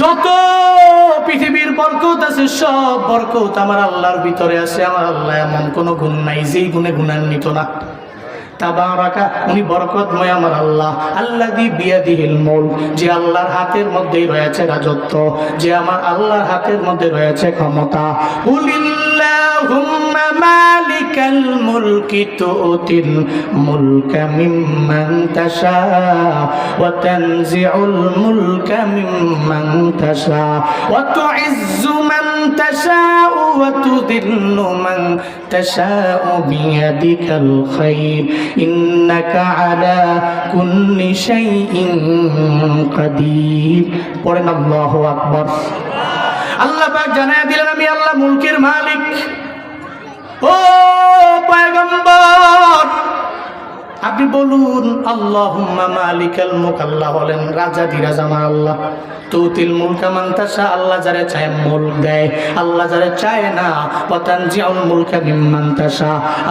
যত পৃথিবীর বরকত আছে, সব বরকত আমার আল্লাহর ভিতরে আছে। আমার আল্লাহ এমন কোনো গুণ নাই যেই গুণে গুণান্বিত না। আল্লাহর হাতের রাজত্ব, যে আমার আল্লাহর হাতের মধ্যে রয়েছে ক্ষমতা। কুলিল্লাহুম্মা মালিকাল মুলকি তুতিল মুলকা মিম্মান তাশা ওয়া তানজিউল মুলকা মিম্মান তাশা ওয়া তুইজ্জু মান তাশাউ ওয়া তুযিল্লু মান তাশাউ বিয়াদিকাল খায়র ইন্নাকা আলা কুল্লি শাইইন কাদির পড়েন আল্লাহু পাক জানায় দিলেন আমি আল্লাহ মুলকের মালিক। ও পয়গম্বর আপনি বলুন আল্লাহ বলেন, রাজা দিরাজ আমার আল্লাহ। তুতিল আল্লাহ চায় দেয়। আল্লাহ না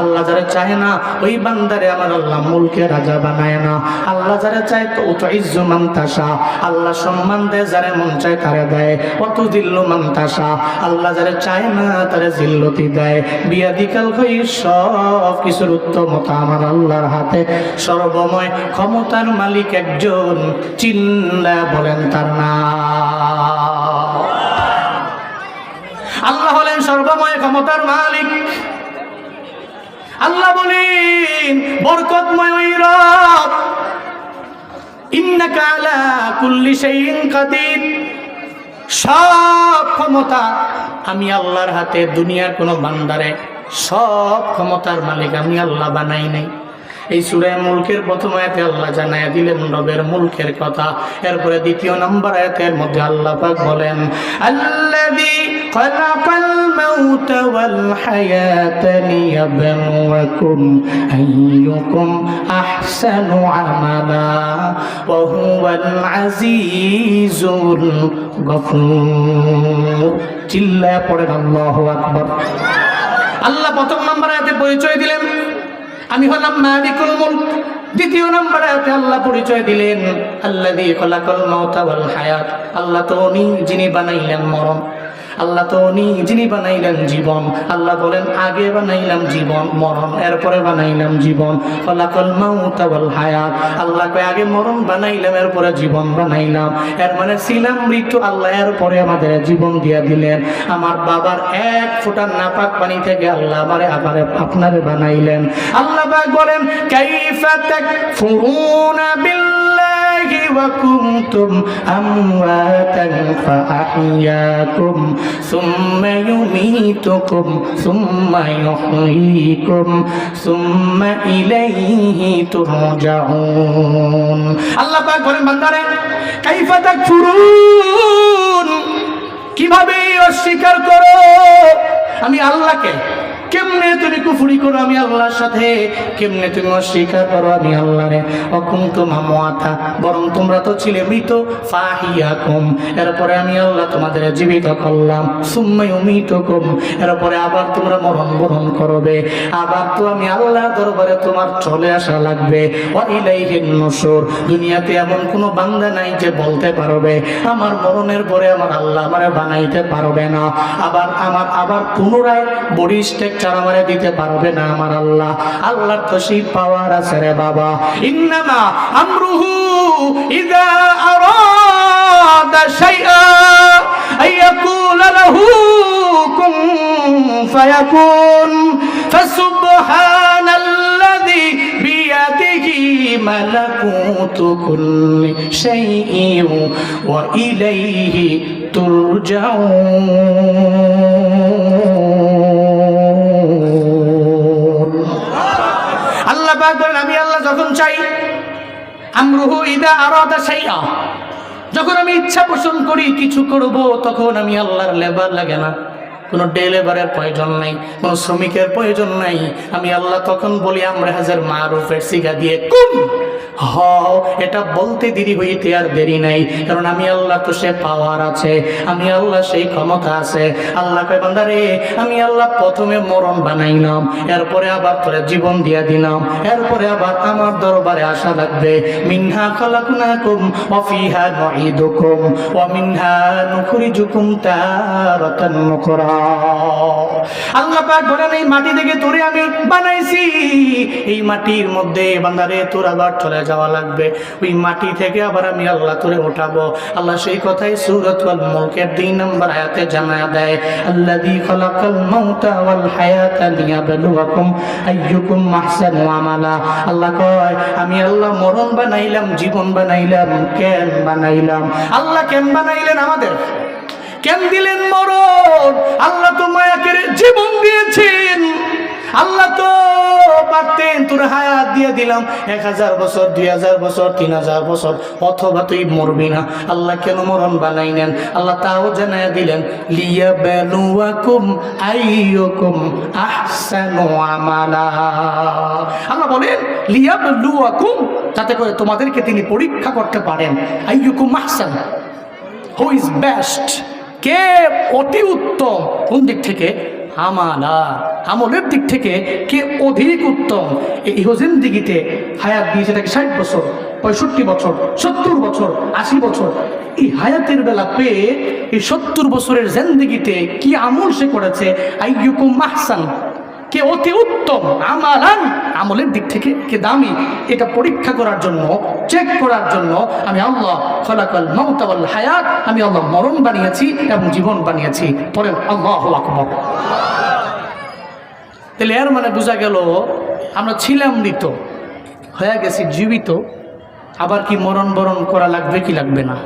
আল্লাহ চায় না, ওই বান্দারে আমার আল্লাহ মুলকে রাজা না। আল্লাহ চায় তো আল্লাহ সম্মান দেয়, যারে মন চায় তারে দেয়। অত দিল্লু মান্তাসা আল্লাহ যারে চায় না, তারে জিল্লতি দেয়। বিয়াদিকাল হই সব কিছুর উত্তমতা আমার আল্লাহর হাতে। সর্বময় ক্ষমতার মালিক একজন চিল্লা বলেন তার নাম। আল্লাহ হলেন সর্বময় ক্ষমতার মালিক। আল্লাহ বলেন, বরকতময় ওই রব। কুল্লি কাদির। সব ক্ষমতা আমি আল্লাহর হাতে, দুনিয়ার কোনো বান্দারে। সব ক্ষমতার মালিক আমি আল্লাহ বানাই নাই। এই সুরায় মুলকের প্রথম আয়াতে আল্লাহ জানায় দিলেন, রবের মুলকের কথা। এরপরে দ্বিতীয় নম্বর আয়াতের মধ্যে আল্লাহ পাক বলেন চিল্লায় পড়েন আল্লাহু আকবার। আল্লাহ প্রথম নম্বর পরিচয় দিলেন। আমি হলাম মালিকুল মুলক। দ্বিতীয় নম্বরে আয়াতে আল্লাহ পরিচয় দিলেন আল্লাহ দিয়ে খলাকল মাওতা ওয়াল হায়াত। আল্লাহ তো উনি যিনি বানাইলেন মরণ। আল্লাহ তো উনি যিনি বানাইলেন জীবন। আল্লাহ বলেন, আগে বানাইলাম জীবন, মরণ, এরপরে বানাইলাম জীবন। মাউতা হায়াত। আল্লাহকে আগে মরণ বানাইলাম, এরপরে জীবন বানাইলাম। এর মানে ছিলাম মৃত্যু, আল্লাহ এরপরে আমাদের জীবন দিয়া দিলেন। আমার বাবার এক ফোঁটা নাপাক পানি থেকে আল্লাহ আমারে আবার আপনারে বানাইলেন। আল্লাহ বলেন, কাইফা তাকফুরুনা বিল্লাহি কুনতুম আমওয়াতান ফাআহইয়াকুম সুম্মা ইউমীতুকুম সুম্মা ইউহয়ীকুম সুম্মা ইলাইহি তুরজাউন আল্লাহ পাক বলেন, বান্দারে, কাইফা তাকফুরুন? কীভাবে অস্বীকার করো? আমি আল্লাহকে কেমনে তুমি কুফুরি করো আমি আল্লাহর সাথে? কেমনে তুমি অস্বীকার করো আমি আল্লাহরে? অকুন্ত মামোয়াথা বরং তোমরা তো ছিলে মৃত। ফাহিয়া কম এরপরে আমি আল্লাহ তোমাদের জীবিত করলাম। সুম্মাই মৃত কম এরপরে আবার তোমরা মরণ বরণ করবে। আবার তো আমি আল্লাহ দরবারে তোমার চলে আসা লাগবে। ওয়াইলাইহিন দুনিয়াতে এমন কোনো বান্দা নাই যে বলতে পারবে, আমার মরণের পরে আমার আল্লাহ আমারে বানাইতে পারবে না। আবার আমার, আবার পুনরায় বডি স্ট্রাকচার আমারে দিতে পারবে না আমার আল্লাহ। আল্লাহর তো সেই পাওয়ার আছে রে বাবা। ইন্নামা আমরুহু ইযা আরাদা শাইআ আইয়াকুলা লাহু কুন ফায়াকুন। ফাসুবহানাল্লাযী বিয়াদিহি মালাকুতু কুল্লি শাইইন ওয়া ইলাইহি তুরজাউন। যখন চাই, আমরুহু ইদা আরাদা শাইআ। যখন আমি ইচ্ছা পোষণ করি, কিছু করব, তখন আমি আল্লাহর লেবার লাগে না। কোনো ডেলিভারের প্রয়োজন নাই, কোনো শ্রমিকের প্রয়োজন নাই। আমি আল্লাহ তখন বলি, আমরা হাজার মারুফের সিগা দিয়ে কুম। হ এটা বলতে দেরি হইতে আর দেরি নাই, কারণ আমি আল্লাহ তো সে পাওয়ার আছে, আমি আল্লাহ সেই ক্ষমতা আছে। আল্লাহ বান্দারে, আমি আল্লাহ প্রথমে মরণ বানাইলাম, এরপরে আবার তোরে জীবন দিয়া দিলাম, এরপরে আবার আমার দরবারে আসা লাগবে। মিনহা খালাকনাকুম ওয়া ফিহা নুঈদুকুম, ওয়া মিনহা নুখরিজুকুম তারাতান নুকরা আল্লাহ বলেন, এই মাটি থেকে তোরে আমি বানাইছি। এই মাটির মধ্যে বান্দারে তোর আবার চলে যাওয়া লাগবে। ওই মাটি থেকে আবার আমি আল্লাহ তোরে উঠাবো। আল্লাহ সেই কথাই সুরত দুই নম্বর জানা দেয় খালাকাল মাউতা ওয়াল আইয়ুকুম আল্লাহ কয়, আমি আল্লাহ মরণ বানাইলাম, জীবন বানাইলাম কেন বানাইলাম। আল্লাহ কেন বানাইলেন আমাদের? কেন দিলেন মরণ? আল্লাহ তো মায়াকে জীবন দিয়েছেন। আল্লাহ তো পারতেন, তোর হায়াত দিয়ে দিলাম। এক হাজার বছর, দুই হাজার বছর, তিন হাজার বছর, অথবা তুই মরবি না। আল্লাহ কেন মরণ বানাইলেন আল্লাহ তাও জানাই দিলেন লিয়া বেলুয়াকুম আইয়ুকুম আহসানু আমালা। আল্লাহ বলেন লিয়া বেলুয়াকুম যাতে করে তোমাদেরকে তিনি পরীক্ষা করতে পারেন। আইয়ুকুম আহসান হু ইজ বেস্ট কে অতি উত্তম? কোন দিক থেকে? আমালা আমলের দিক থেকে কে অধিক উত্তম? এই দিগিতে হায়াত দিয়েছে তাকে ষাট বছর, পঁয়ষট্টি বছর, সত্তর বছর, আশি বছর। এই হায়াতের বেলা পেয়ে এই সত্তর বছরের জেন্দিগিতে কি আমল সে করেছে? আইয়ুকুম মাহসান কে অতি উত্তম? আমালান আমলের দিক থেকে কে দামি? এটা পরীক্ষা করার জন্য চেক করার জন্য আমি আল্লাহ খলাকাল মমতাবল হায়াত, আমি আল্লাহ মরণ বানিয়েছি এবং জীবন বানিয়েছি। পরেন আল্লাহ আকবর। তাহলে এর মানে বোঝা গেল, আমরা ছিলাম মৃত, হয়ে গেছি জীবিত, আবার কি মরণ বরণ করা লাগবে কি লাগবে না?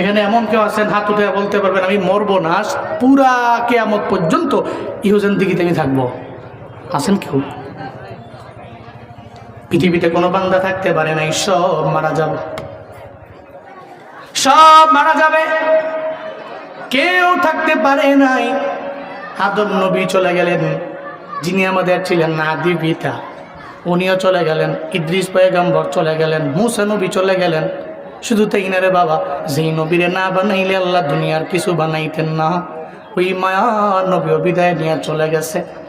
এখানে এমন কেউ আছেন, হাত উঠে বলতে পারবেন, আমি মরবো না পুরা কেয়ামত পর্যন্ত ইহুজেন দিকে আমি থাকব। আছেন কেউ? পৃথিবীতে কোনো বান্দা থাকতে পারে নাই, সব মারা যাবে। সব মারা যাবে। কেউ থাকতে পারে নাই। আদম নবী চলে গেলেন। যিনি আমাদের ছিলেন নাদি পিতা উনিও চলে গেলেন। ইদ্রিস পয়গম্বর চলে গেলেন। মুসা নবী চলে গেলেন। শুধু তাই না রে বাবা, যেই নবীরে না বানাইলে আল্লাহ দুনিয়ার কিছু বানাইতেন না। ওই মায়া নবীও বিদায় নিয়ে চলে গেছে।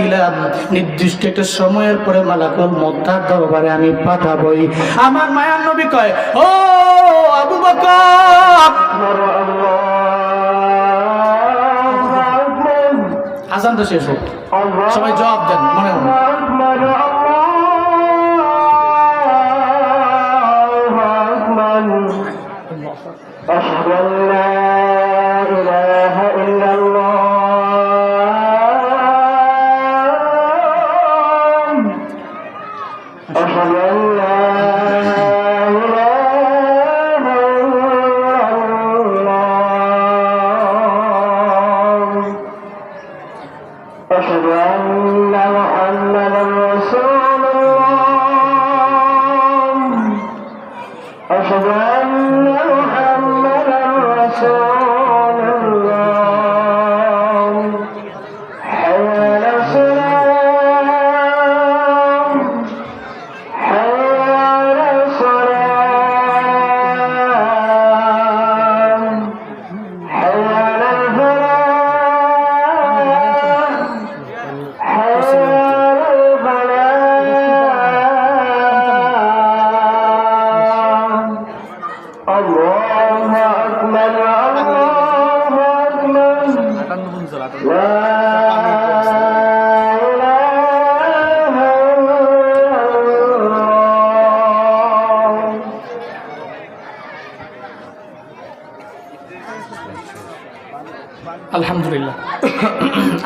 দিলাম। নির্দিষ্ট একটা সময়ের পরে মালাকুল মোদ্দার দরবারে আমি পাঠাবই। আমার মায়ার নবী কয়, ও আবু বকর! আজান তো শেষ হোক। সবাই জবাব দেন, মনে মনে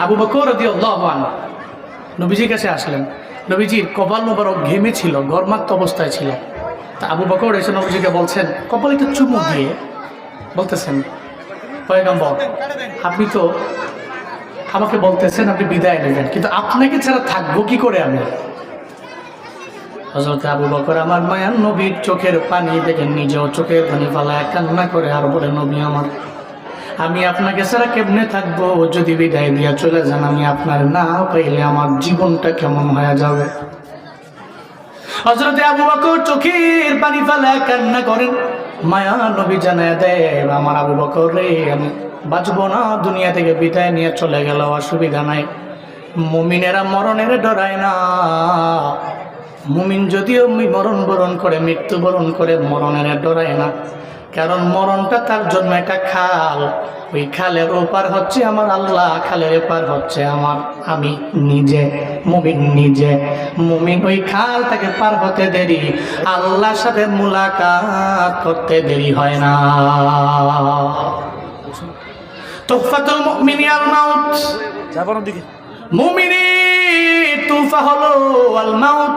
আবু বকর নবীজির কাছে আসলেন। নবীজির কপাল মোবারক ঘেমে ছিল, গরমাক্ত অবস্থায় ছিল। তা আবু বকর এসে নবীজিকে বলছেন, কপালে একটু চুমু দিয়ে। বলতেছেন, পয়গম্বর, আপনি তো আমাকে বলতেছেন আপনি বিদায় নেবেন, কিন্তু আপনাকে ছাড়া থাকব কি করে আমি? হজরত আবু বকর, আমার মায়ার নবীর চোখের পানি দেখে নিজেও চোখের পানি ফালায় কান্না করে আর বলে, নবী আমার আমি আপনাকে ছাড়া কেমনে থাকব? যদি বিদায় দিয়া চলে যান, আমি আপনার না পাইলে আমার জীবনটা কেমন হয়ে যাবে? হজরতে আবু বকর চোখের পানি ফালায় কান্না করেন। মায়া নবী জানায় দেয় আমার আবু বকর রে, আমি বাঁচবো না। দুনিয়া থেকে বিদায় নিয়ে চলে গেল অসুবিধা নাই। মুমিনেরা মরণের ডরায় না। মুমিন যদিও মরণ বরণ করে মৃত্যুবরণ করে, মরণের ডরায় না। কারণ মরণটা তার জন্য একটা খাল। ওই খালের ওপার হচ্ছে আমার আল্লাহ খালের এপার হচ্ছে আমার আমি নিজে মুমিন নিজে। মুমিন ওই খাল তাকে পার হতে দেরি আল্লাহর সাথে মুলাকাত করতে দেরি হয় না। তোফাতুল মুমিনিয়াল মাউত। যাবার দিকে মুমিনের তুফা হলো আল মাউত।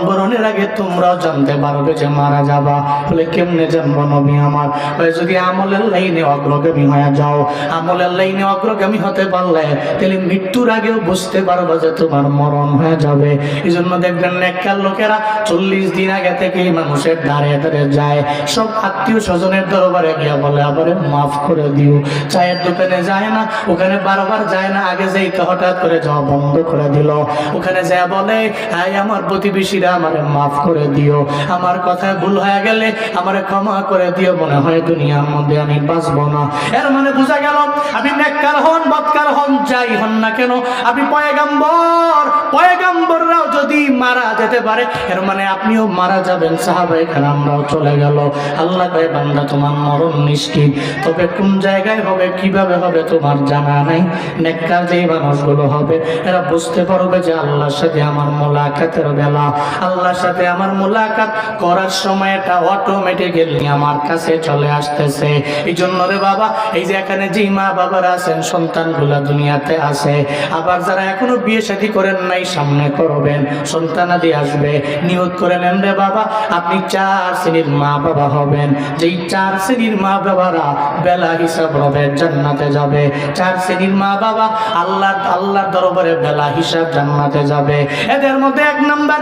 বরণের আগে তোমরাও জানতে পারবে যে মারা যাবা। বলে, কেমনে জানব নবী আমার? বলে যদি আমলের লাইনে অগ্রগামী হয়ে যাও, আমলের লাইনে অগ্রগামী হতে পারলে তাহলে মৃত্যুর আগেও বুঝতে পারবে যে তোমার মরণ হয়ে যাবে। এই জন্য দেখবেন নেককার লোকেরা চল্লিশ দিন আগে থেকেই মানুষের ধারে ধারে যায়। সব আত্মীয় স্বজনের দরবারে গিয়া বলে আবারে মাফ করে দিও। চায়ের দোকানে যায় না, ওখানে বারবার যায় না। আগে যেই তো হঠাৎ করে যাওয়া বন্ধ করে দিল। ওখানে যায় বলে, আয় আমার প্রতিবেশীরা আমারে মাফ করে দিও। আমার কথায় ভুল হয়ে গেলে আমারে ক্ষমা করে দিও। মনে হয় দুনিয়ার মধ্যে আমি বাঁচবো না। এর মানে বোঝা গেল আপনি নেককার হন বৎকার হন, যাই হন না কেন আপনি পয়গাম্বর, পয়গাম্বররাও যদি মারা যেতে পারে, এর মানে আপনিও মারা যাবেন সাহাবাই আমরাও চলে গেল। আল্লাহ কয়, বান্দা, তোমার মরণ নিশ্চিত। তবে কোন জায়গায় হবে, কীভাবে হবে, তোমার জানা নাই। নেককার যেই মানুষগুলো হবে, এরা বুঝতে পারবে যে আল্লাহর সাথে আমার মোলাকাতের বেলা। আল্লাহর সাথে আমার মোলাকাত করার সময় এটা অটোমেটিক্যালি আমার কাছে চলে আসতেছে। এই জন্য রে বাবা, এই যে এখানে যেই মা বাবারা আছেন, সন্তানগুলা দুনিয়াতে আছে। আবার যারা এখনও বিয়ে শাদী করেন নাই, সামনে করবেন সন্তানাদি আসবে। নিয়োগ করে নেন রে বাবা, আপনি চার শ্রেণির মা বাবা হবেন। যেই চার শ্রেণির মা বাবারা বেলা হিসাব হবে জান্নাতে যাবে। চার শ্রেণির মা বাবা আল্লাহ, আল্লাহর দরবারে বেলা হিসাব জান্নাতে যাবে। এদের মধ্যে এক নাম্বার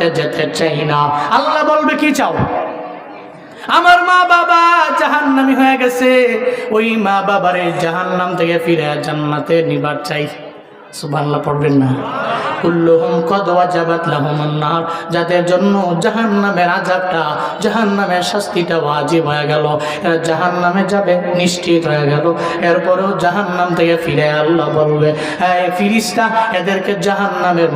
যেতে চাই না। আল্লাহ বলবে, কি চাও? আমার মা বাবা জাহান্নামি হয়ে গেছে। ওই মা বাবারে জাহান্নাম থেকে ফিরে জান্নাতে নিবার চাই। সুবহানাল্লাহ, পড়বেন না। শাস্তিটা হয়ে গেল, এরা যাবে, নিশ্চিত হয়ে গেল। এরপরেও থেকে ফিরে আল্লাহ বলবে ফিরিস্তা, এদেরকে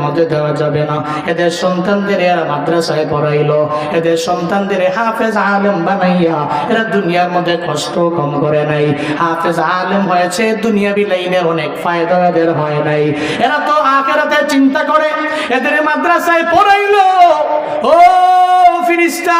মধ্যে দেওয়া যাবে না। এদের সন্তানদের এরা মাদ্রাসায় পড়াইলো, এদের সন্তানদের হাফেজ আলেম বানাইয়া এরা দুনিয়ার মধ্যে কষ্ট কম করে নাই। হাফেজ আলেম হয়েছে দুনিয়া বিলাইনের অনেক ফায়দা এদের হয় নাই। এরা তো আখেরাতে চিন্তা করে এদের মাদ্রাসায় পড়াইলো। ও ফিরিস্তা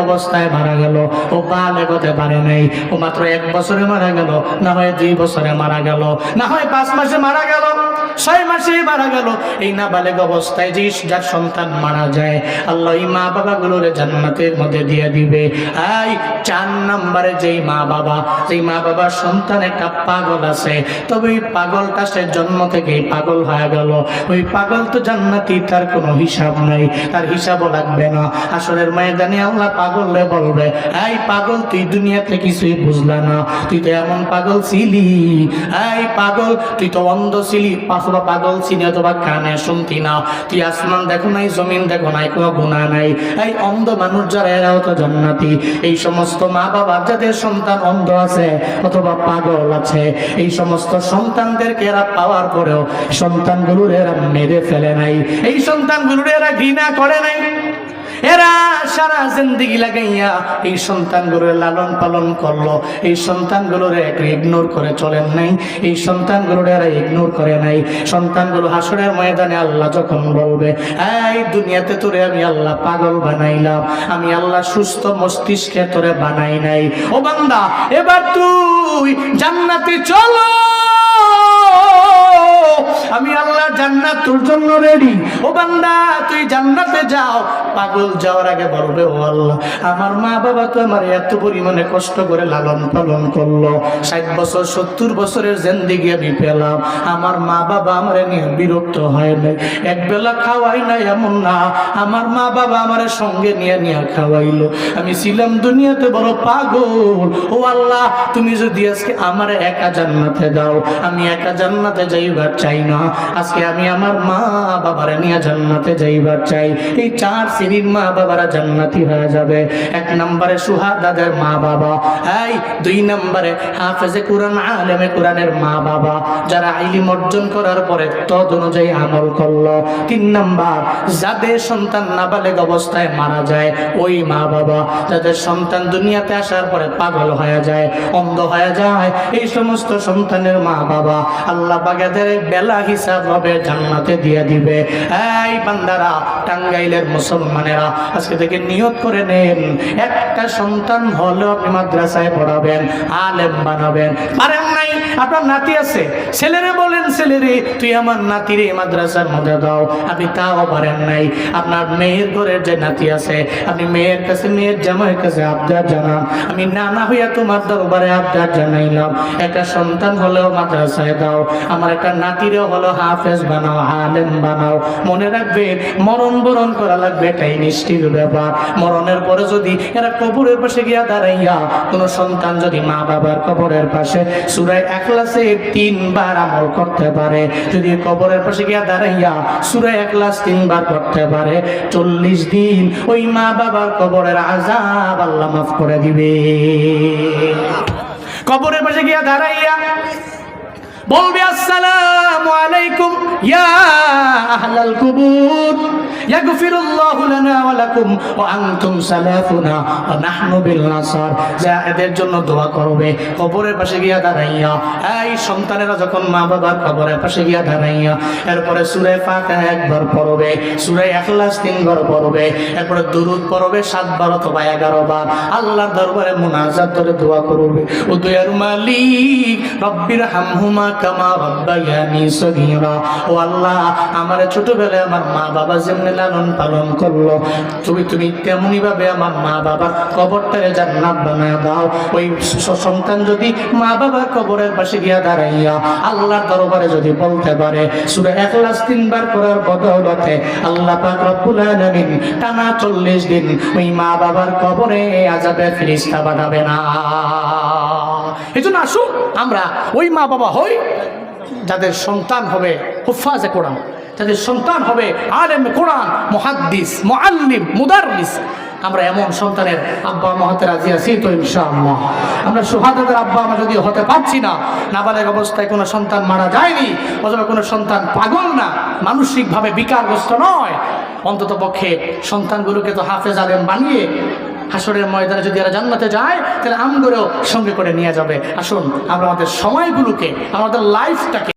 অবস্থায় মারা গেল। ও বালেগ হতে পারে নাই। ও মাত্র এক বছরে মারা গেল। না হয় দুই বছরে মারা গেল। না হয় পাঁচ মাসে মারা গেল। ছয় মাসে মারা গেল। এই নাবালেগ অবস্থায় যে যার সন্তান মারা যায়, আল্লাহ এই মা বাবাগুলোরে জান্নাতের মধ্যে দিয়ে দিবে। এই চার নম্বরে যেই মা বাবা, যেই মা বাবার সন্তান একটা পাগল আছে, তবে ওই পাগলটা সে জন্ম থেকেই পাগল হয়ে গেল। ওই পাগল তো জান্নাতি, তার কোনো হিসাব নাই। তার হিসাবও লাগবে না। আসরের ময়দানে আল্লাহ পাগলে বলবে, এই পাগল, তুই দুনিয়াতে কিছুই বুঝলা না। তুই তো এমন পাগল ছিলি। এই পাগল, তুই তো অন্ধ ছিলি। অথবা পাগল ছিলি, অথবা কানে শুনতি না। তুই আসমান দেখো নাই, জমিন দেখো নাই, কোনো গুণা নাই। এই অন্ধ মানুষ যারা, এরাও তো জান্নাতি। এই সমস্ত মা বাবা যাদের সন্তান অন্ধ আছে, অথবা পাগল আছে, এই সমস্ত সন্তানদেরকে এরা পাওয়ার পরেও সন্তানগুলোর এরা মেরে ফেলে নাই। এই সন্তানগুলোর এরা ঘৃণা করে নাই। এরা সারা জিন্দিগি লাগাইয়া এই সন্তানগুলোর লালন পালন করল। এই সন্তানগুলোর ইগনোর করে চলেন নাই। এই সন্তানগুলোর এরা ইগনোর করে নাই। সন্তানগুলো হাসরের ময়দানে আল্লাহ যখন বলবে, এই দুনিয়াতে তোরে আমি আল্লাহ পাগল বানাইলাম। আমি আল্লাহ সুস্থ মস্তিষ্কে তোরে বানাই নাই। ও বান্দা, এবার তুই জান্নাতে চলো। আমি আল্লাহ জান্নাত তোর জন্য রেডি ও বান্দা, তুই জান্নাতে যাও। পাগল যাওয়ার আগে বলবে, ও আল্লাহ, আমার মা বাবা তো আমার এত পরিমাণে কষ্ট করে লালন পালন করল। ষাট বছর, সত্তর বছরের জেন্দিগি আমি পেলাম। আমার মা বাবা আমার নিয়ে বিরক্ত হয় নাই। এক বেলা খাওয়াই না এমন না। আমার মা বাবা আমার সঙ্গে নিয়ে নিয়ে খাওয়াইলো। আমি ছিলাম দুনিয়াতে বড় পাগল। ও আল্লাহ, তুমি যদি আজকে আমার একা জান্নাতে দাও, আমি একা জান্নাতে যাইবার চাই না। আজকে আমি আমার মা বাবারা নিয়ে জান্নাতে যাইবার চাই। এই চার শ্রেণির মা বাবারা জান্নাতি হয়ে যাবে। এক নম্বরে সুহাদাদের মা বাবা। এই দুই নম্বরে হাফেজে কোরআন, আলেমে কোরআনের মা বাবা, যারা আইলিম অর্জন করার পরে তদ অনুযায়ী আমল করল। তিন নাম্বার, যাদের সন্তান নাবালেগ অবস্থায় মারা যায়, ওই মা বাবা, যাদের সন্তান দুনিয়াতে আসার পরে পাগল হয়ে যায়, অন্ধ হয়ে যায়, এই সমস্ত সন্তানের মা বাবা। আল্লাহ বাগেদের বেলা হিসাব হবে, জান্নাতে দিয়ে দিবে। এই বান্দারা, টাঙ্গাইলের মুসলমানেরা, আজকে থেকে নিয়ত করে নেন, একটা সন্তান হলেও আপনি মাদ্রাসায় পড়াবেন, আলেম বানাবেন। পারেন নাই? আপনার নাতি আছে? ছেলেরে বলেন, ছেলেরে, তুই আমার নাতিরে মাদ্রাসার মধ্যে দাও। আপনি তাও পারেন নাই। আপনার মেয়ের ঘরের যে নাতি আছে, আপনি মেয়ের কাছে, মেয়ের জামাইয়ের কাছে আবদার জানান। আমি নানা হইয়া তোমার দরবারে আবদার জানাইলাম। একটা সন্তান হলেও মাদ্রাসায় দাও। আমার একটা নাতিরেও হলো হাফেজ বানাও, আলেম বানাও। মনে রাখবেন মরণ বরণ করা লাগবে, এটাই নিষ্ঠির ব্যাপার। মরণের পরে যদি এরা কবরের পাশে গিয়া দাঁড়াইয়া, কোনো সন্তান যদি মা বাবার কবরের পাশে সুরায় একলাসে তিনবার আমল করতে পারে, যদি কবরের পাশে গিয়া দাঁড়াইয়া সুরায় একলাস তিনবার করতে পারে, চল্লিশ দিন ওই মা বাবার কবরের আজাব আল্লাহ মাফ করে দিবে। কবরের পাশে গিয়া দাঁড়াইয়া বলবে, আসসালামু আলাইকুম, ইয়া আহলাল কুবুর। ইয়াগফিরুল্লাহু লানা ওয়া লাকুম ওয়া আনতুম সালাফুনা ওয়া নাহনু বিল নাসার। যা এদের জন্য দোয়া করবে, কবরের পাশে গিয়া দাঁড়াইয়া। এই সন্তানেরা যখন মা বাবার কবরের পাশে গিয়া দাঁড়াইয়া, এরপরে সূরা ফাতিহা একবার পড়বে, সূরা ইখলাস তিনবার পড়বে, এরপরে দুরূদ পড়বে সাতবার অথবা এগারো বার আল্লাহর দরবারে মুনাজাত করে দোয়া করবে, ও দয়ার মালিক, রব্বির হামহুমা আমার ছোটবেলায় আমার মা বাবা যেমনি লালন পালন করল, তুমি তুমি তেমনি ভাবে আমার মা বাবার কবরটারে জান্নাত দাও। ওই সন্তান যদি মা বাবার কবরের পাশে গিয়া দাঁড়াইয়া আল্লাহর দরবারে যদি বলতে পারে, সুরে একলাস তিনবার করার বদৌলতে আল্লাহ পাক টানা চল্লিশ দিন ওই মা বাবার কবরে আজাবে ফিরিস্তা বানাবে না। এই জন্য আসুন, আমরা ওই মা বাবা হই, যাদের সন্তান হবে হুফাজে কোরআন, যাদের সন্তান হবে আলেম কোরআন, মুহাদ্দিস, মুআল্লিম, মুদাররিস। আমরা এমন সন্তানের আব্বা মা হতে রাজি আছি তো ইনশাআল্লাহ। আমরা সুহাদাদের আব্বা মা যদি হতে পারছি না, নাবালেগ অবস্থায় কোনো সন্তান মারা যায়নি, অথবা কোনো সন্তান পাগল না, মানসিকভাবে বিকারগ্রস্ত নয়। অন্তত পক্ষে সন্তানগুলোকে তো হাফেজ আলেম বানিয়ে হাসরের ময়দানে যদি এরা জান্নাতে যায়, তাহলে আমগুলো সঙ্গে করে নিয়ে যাবে। আসুন, আমরা আমাদের সময়গুলোকে, আমাদের লাইফটাকে